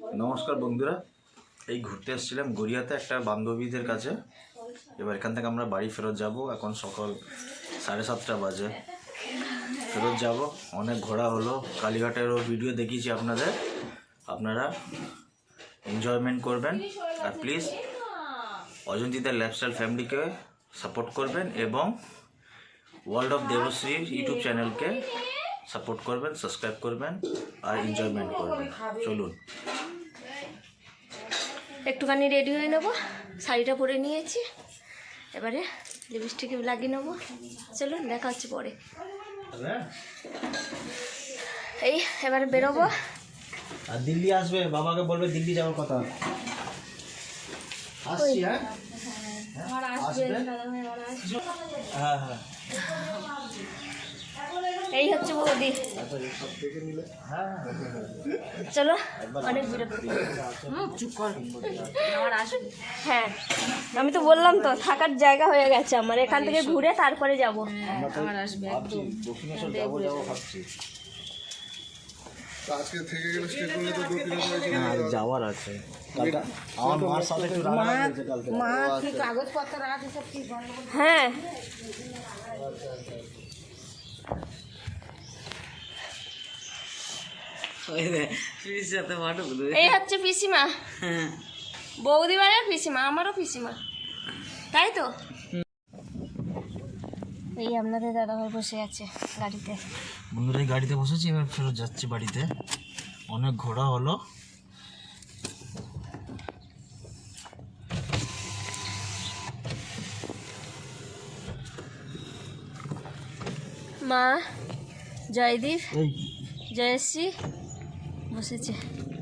নমস্কার বন্ধুরা, এই ঘুরতে এসেছিলাম গড়িয়াতে একটা বান্ধবীদের কাছে। এবার এখান থেকে আমরা বাড়ি ফেরত যাব, এখন সকাল সাড়ে সাতটা বাজে। ফেরত যাব, অনেক ঘোরা হলো। কালীঘাটেরও ভিডিও দেখিয়েছি আপনাদের। আপনারা এনজয়মেন্ট করবেন। আর প্লিজ অজন্তিতা লাইফস্টাইল ফ্যামিলিকে সাপোর্ট করবেন এবং ওয়ার্ল্ড অফ দেবশ্রী ইউটিউব চ্যানেলকে সাপোর্ট করবেন সাবস্ক্রাইব করবেন আর এনজয়মেন্ট করবেন। চলুন। একটুখানি রেডি হয়ে নেব। শাড়িটা পরে নিয়েছি। এবারে লিপস্টিক লাগিয়ে নেব। চলুন দেখা হচ্ছে পরে। এই এবারে বেরোবো। আর দিল্লি আসবে বাবাকে বলবে দিল্লি যাওয়ার কথা। আসছি হ্যাঁ? হ্যাঁ হ্যাঁ। এই হচ্ছে বৌদি। চলো অনেক বিরক্ত। হ্যাঁ আমি তো বললাম তো থাকার জায়গা হয়ে গেছে আমার। এখান থেকে ঘুরে তারপরে যাব। দক্ষিণেশ্বর যাব যাব ভাবছি। তো আজকে থেকে গেলে স্টে করলে তো দু তিন হাজার হয়েছে হ্যাঁ যাওয়ার আছে। আমার মার সাথে একটু রাগারাগি হয়েছে কালকে। হ্যাঁ। এই হচ্ছে পিসিমা। পিসিমা আমারও পিসিমা। তাই তো? এই আপনাদের দাদাভাই বসে আছে গাড়িতে। বন্ধুরা গাড়িতে বসেছি এবার ফেরত যাচ্ছি বাড়িতে। অনেক ঘোরা হলো। মা জয়দীপ এই জয়শ্রী বসেছে